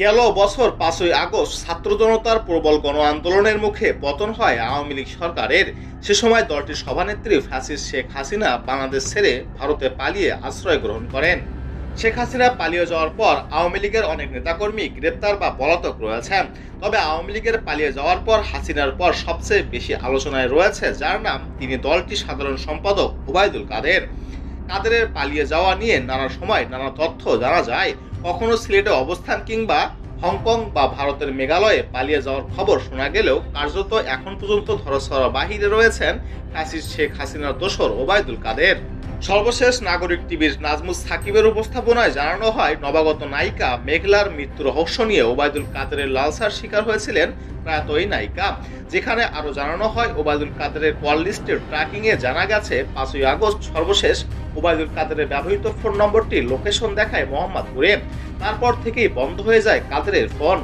গেল বছর পাঁচই আগস্ট ছাত্র জনতার প্রবল গণ আন্দোলনের মুখে পতন হয় আওয়ামী লীগ সরকারের। সে সময় দলটির সভানেত্রী ফ্যাসিস শেখ হাসিনা বাংলাদেশ ছেড়ে ভারতে পালিয়ে আশ্রয় গ্রহণ করেন। শেখ হাসিনা পালিয়ে যাওয়ার পর আওয়ামী লীগের অনেক নেতাকর্মী গ্রেপ্তার বা পলাতক রয়েছেন। তবে আওয়ামী লীগের পালিয়ে যাওয়ার পর হাসিনার পর সবচেয়ে বেশি আলোচনায় রয়েছে যার নাম তিনি দলটির সাধারণ সম্পাদক ওবায়দুল কাদের। কাদেরের পালিয়ে যাওয়া নিয়ে নানা সময় নানা তথ্য জানা যায়, কখনো সিলেটে অবস্থান কিংবা হংকং বা ভারতের মেঘালয়ে পালিয়ে যাওয়ার খবর শোনা গেলেও কার্যত এখন পর্যন্ত ধরসরা বাহিরে রয়েছেন ফ্যাসিস্ট শেখ হাসিনার দোসর ওবায়দুল কাদের। সর্বশেষ নাগরিক টিভির নাজমুস সাকিবের উপস্থাপনায় জানানো হয়, নবাগত নায়িকা মেঘলার মৃত্যু রহস্য নিয়ে ওবায়দুল কাদেরের লালসার শিকার হয়েছিলেন প্রয়াত এই নায়িকা, যেখানে আরও জানানো হয়, ওবায়দুল কাদেরের কল লিস্টের ট্র্যাকিংয়ে জানা গেছে, পাঁচই আগস্ট সর্বশেষ ওবায়দুল কাদেরের ব্যবহৃত ফোন নম্বরটি লোকেশন দেখায় মোহাম্মদপুরে। তারপর থেকেই বন্ধ হয়ে যায় কাদেরের ফোন।